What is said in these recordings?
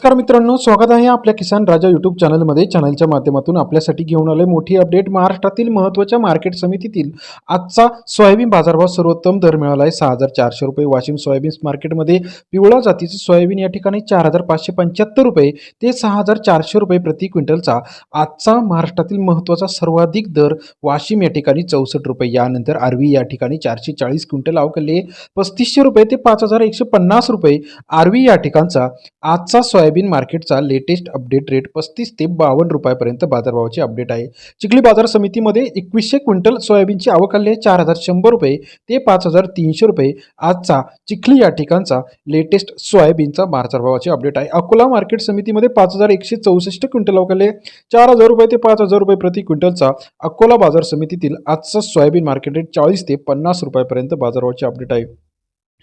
नमस्कार मित्रांनो स्वागत आहे आपल्या किसान राजा यूट्यूब चॅनलमध्ये. चॅनलच्या माध्यमातून आपल्यासाठी घेऊन आले मोठी अपडेट महाराष्ट्रातील महत्त्वाच्या मार्केट समितीतील आजचा सोयाबीन बाजारभाव सर्वोत्तम दर मिळाला आहे. सहा हजार चारशे रुपये वाशिम सोयाबीन मार्केटमध्ये पिवळा जातीचं सोयाबीन या ठिकाणी चार हजार पाचशे पंच्याहत्तर रुपये ते सहा हजार चारशे रुपये प्रति क्विंटलचा आजचा महाराष्ट्रातील महत्त्वाचा सर्वाधिक दर वाशिम या ठिकाणी चौसष्ट रुपये. यानंतर आरवी या ठिकाणी चारशे चाळीस क्विंटल अवकले पस्तीसशे रुपये ते पाच हजार एकशे पन्नास रुपये आरवी या ठिकाणचा आजचा सोयाबीन सोयाबीन मार्केटचा लेटेस्ट अपडेट रेट पस्तीस ते बावन्न रुपयापर्यंत बाजारभावाची अपडेट आहे. चिखली बाजार समितीमध्ये एकवीसशे क्विंटल सोयाबीनची आवक आली आहे. चार हजार शंभर रुपये ते पाच हजार तीनशे रुपये आजचा चिखली या ठिकाणचा लेटेस्ट सोयाबीनचा बाजारभावाची अपडेट आहे. अकोला मार्केट समितीमध्ये पाच हजार एकशे चौसष्ट क्विंटल आवक आहे. चार हजार रुपये ते पाच हजार रुपये प्रति क्विंटलचा अकोला बाजार समितीतील आजचा सोयाबीन मार्केट रेट चाळीस ते पन्नास रुपयापर्यंत बाजारभावाची अपडेट आहे.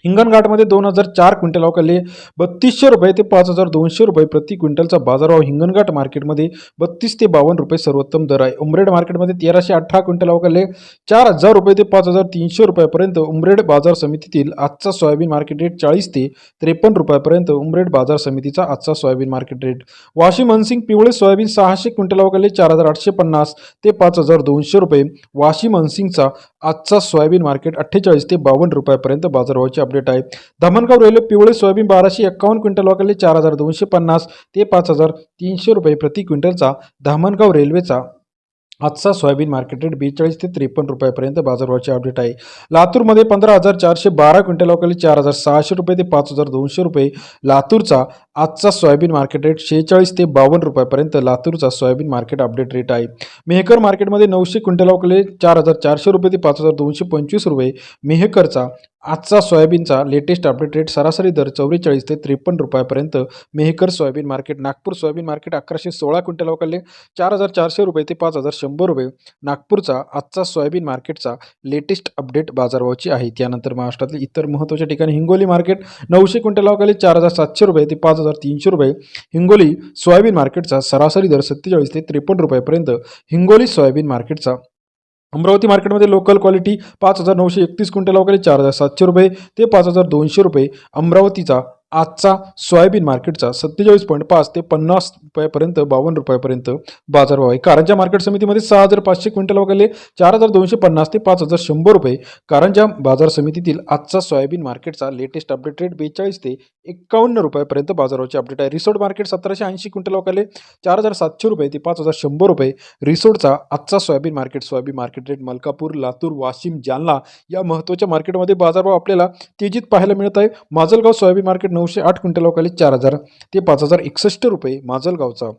हिंगणघाटमध्ये दोन हजार चार क्विंटल अवकाले बत्तीसशे रुपये ते पाच हजार दोनशे रुपये प्रति क्विंटलचा बाजारभाव हिंगणघाट मार्केटमध्ये बत्तीस ते बावन्न रुपये सर्वोत्तम दर आहे. उमरेड मार्केटमध्ये तेराशे अठरा क्विंटल अवकाले चार हजार रुपये ते पाच हजार तीनशे रुपयापर्यंत उमरेड बाजार समितीतील आजचा सोयाबीन मार्केट रेट चाळीस ते त्रेपन्न रुपयापर्यंत उमरेड बाजार समितीचा आजचा सोयाबीन मार्केट रेट वाशिम मनसिंग पिवळे सोयाबीन सहाशे क्विंटल अवकाले चार हजार आठशे पन्नास ते पाच हजार दोनशे रुपये वाशिम मनसिंगचा आजचा सोयाबीन मार्केट अठ्ठेचाळीस ते बावन्न रुपयापर्यंत बाजारभावाचे अपडेट आहे. धामणगाव रेल्वे पिवळे सोयाबीन बाराशे एक्कावन्न क्विंटल वाकले चार हजार दोनशे पन्नास ते पाच हजार तीनशे रुपये प्रति क्विंटलचा धामणगाव रेल्वेचा आजचा सोयाबीन मार्केट रेट बेचाळीस ते त्रेपन्न रुपयापर्यंत बाजारभावाचे अपडेट आहे. लातूरमध्ये पंधरा हजार चारशे बारा क्विंटल वाकले चार हजार सहाशे रुपये ते पाच हजार दोनशे रुपये लातूरचा आजचा सोयाबीन मार्केट रेट शेहेचाळीस ते बावन्न रुपयापर्यंत लातूरचा सोयाबीन मार्केट अपडेट रेट आहे. मेहकर मार्केटमध्ये नऊशे क्विंटल अवकले चार हजार चारशे रुपये ते पाच हजार दोनशे पंचवीस रुपये. मेहकरचा आजचा सोयाबीनचा लेटेस्ट अपडेट रेट सरासरी दर चौवेचाळीस ते त्रेपन्न रुपयापर्यंत. Mehkar soybean market Nagpur soybean market अकराशे सोळा क्विंटल अवकले चार हजार चारशे रुपये ते पाच हजार शंभर रुपये. नागपूरचा आजचा सोयाबीन मार्केटचा लेटेस्ट अपडेट बाजारभावाची आहे. त्यानंतर महाराष्ट्रातील इतर महत्त्वाच्या ठिकाणी हिंगोली मार्केट नऊशे क्विंटल अवकाले चार हजार सातशे रुपये ते पाच हजार तीनशे रुपये. हिंगोली सोयाबीन मार्केटचा सरासरी दर सत्तेचाळीस ते त्रेपन्न रुपयापर्यंत हिंगोली सोयाबीन मार्केटचा. अमरावती मार्केटमध्ये लोकल क्वालिटी पाच हजार नऊशे एकतीस क्विंटल वगैरे चार हजार सातशे रुपये ते पाच हजार दोनशे रुपये अमरावतीचा आजचा सोयाबीन मार्केटचा सत्तेचाळीस पॉईंट पाच ते पन्नास रुपयापर्यंत बावन्न रुपयापर्यंत बाजारभाव आहे. कारंजा मार्केट समितीमध्ये सहा हजार पाचशे क्विंटल वगैरे चार हजार दोनशे पन्नास ते पाच हजार शंभर रुपये. कारंजा बाजार समितीतील आजचा सोयाबीन मार्केटचा लेटेस्ट अपडेट रेट बेचाळीस ते एक्कावन्न रुपयापर्यंत बाजारावचे अपडेट आहे. रिसोड मार्केट सतराशे ऐंशी क्विंटल वगैरे चार हजार सातशे रुपये ते पाच हजार शंभर रुपये. रिसोडचा आजचा soybean market soybean market rate Malkapur Latur Washim Jalna या महत्त्वाच्या मार्केटमध्ये बाजारभाव आपल्याला तेजीत पाहायला मिळत आहे. माजलगाव सोयाबीन मार्केट नऊशे आठ क्विंटल अवकाली चार हजार ते पाच हजार एकसष्ट रुपये माजलगावचा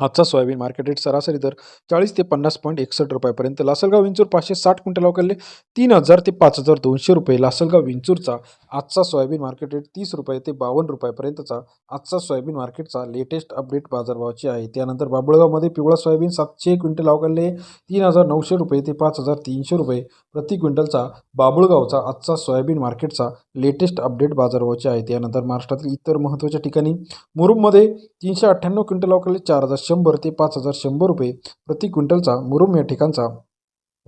आजचा सोयाबीन मार्केट रेट सरासरी दर चाळीस ते पन्नास पॉईंट एकसष्ट रुपयापर्यंत. लासलगाव विंचूर पाचशे साठ क्विंटल अवकाले तीन हजार ते पाच हजार दोनशे रुपये. लासलगाव विंचूरचा आजचा सोयाबीन मार्केट रेट तीस रुपये ते बावन्न रुपयापर्यंतचा आजचा सोयाबीन मार्केटचा लेटेस्ट अपडेट बाजारभावाची आहे. त्यानंतर बाबुळगावमध्ये पिवळा सोयाबीन सातशे क्विंटल अवकाले तीन हजार नऊशे रुपये ते पाच हजार तीनशे रुपये प्रति क्विंटलचा बाबुळगावचा आजचा सोयाबीन मार्केटचा लेटेस्ट अपडेट बाजारभावाचे आहे. त्यानंतर महाराष्ट्रातील इतर महत्त्वाच्या ठिकाणी. मुरुममध्ये तीनशे अठ्ठ्याण्णव क्विंटल अवकाले चार हजार शंभर ते पाच हजार शंभर रुपये प्रति क्विंटलचा मुरुम या ठिकाणचा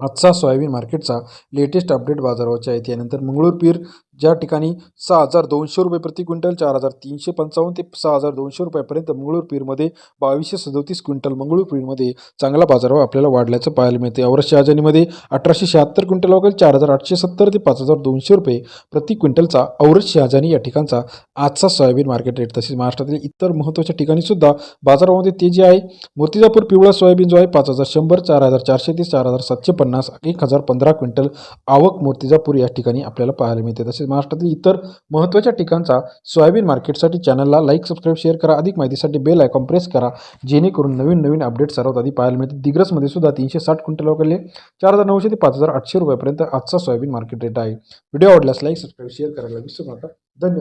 आजचा सोयाबीन मार्केटचा लेटेस्ट अपडेट बाजारावरचे आहे त्यानंतर मंगळूर पीर ज्या ठिकाणी सहा हजार दोनशे रुपये प्रति क्विंटल चार हजार तीनशे पंचावन्न ते सहा हजार दोनशे रुपयापर्यंत मंगळूर पीरमध्ये बावीसशे सदोतीस क्विंटल मंगळूर पीरमध्ये चांगला बाजारभाव आपल्याला वाढल्याचं पाहायला मिळते औरत शहाजानीमध्ये अठराशे शहात्तर क्विंटल वगैरे चार हजार आठशे सत्तर ते पाच हजार दोनशे रुपये प्रति क्विंटलचा औरत शहाजानी या ठिकाणचा आजचा सोयाबीन मार्केट रेट. तसेच महाराष्ट्रातील इतर महत्त्वाच्या ठिकाणी सुद्धा बाजारामध्ये तेजी आहे. मूर्तिजापूर पिवळा सोयाबीन जो आहे पाच हजार शंभर चार हजार चारशे ते चार हजार सातशे पन्नास एक हजार पंधरा क्विंटल आवक मूर्तिजापूर या ठिकाणी आपल्याला पाहायला मिळते. तसेच तसेच महाराष्ट्रातील इतर महत्त्वाच्या ठिकाणचा सोयाबीन मार्केटसाठी चॅनलला लाईक सबस्क्राईब शेअर करा. अधिक माहितीसाठी बेल आयकॉन प्रेस करा. जेणेकरून नवीन नवीन अपडेट सर्वात आधी पाहायला मिळते दिग्रसमध्ये सुद्धा तीनशे साठ क्विंटल वगैरे चार हजार नऊशे ते पाच हजार आठशे रुपयापर्यंत आजचा सोयाबीन मार्केट रेट आहे. व्हिडिओ आवडल्यास लाईक सबस्क्राईब शेअर करायला विसरू नका. धन्यवाद.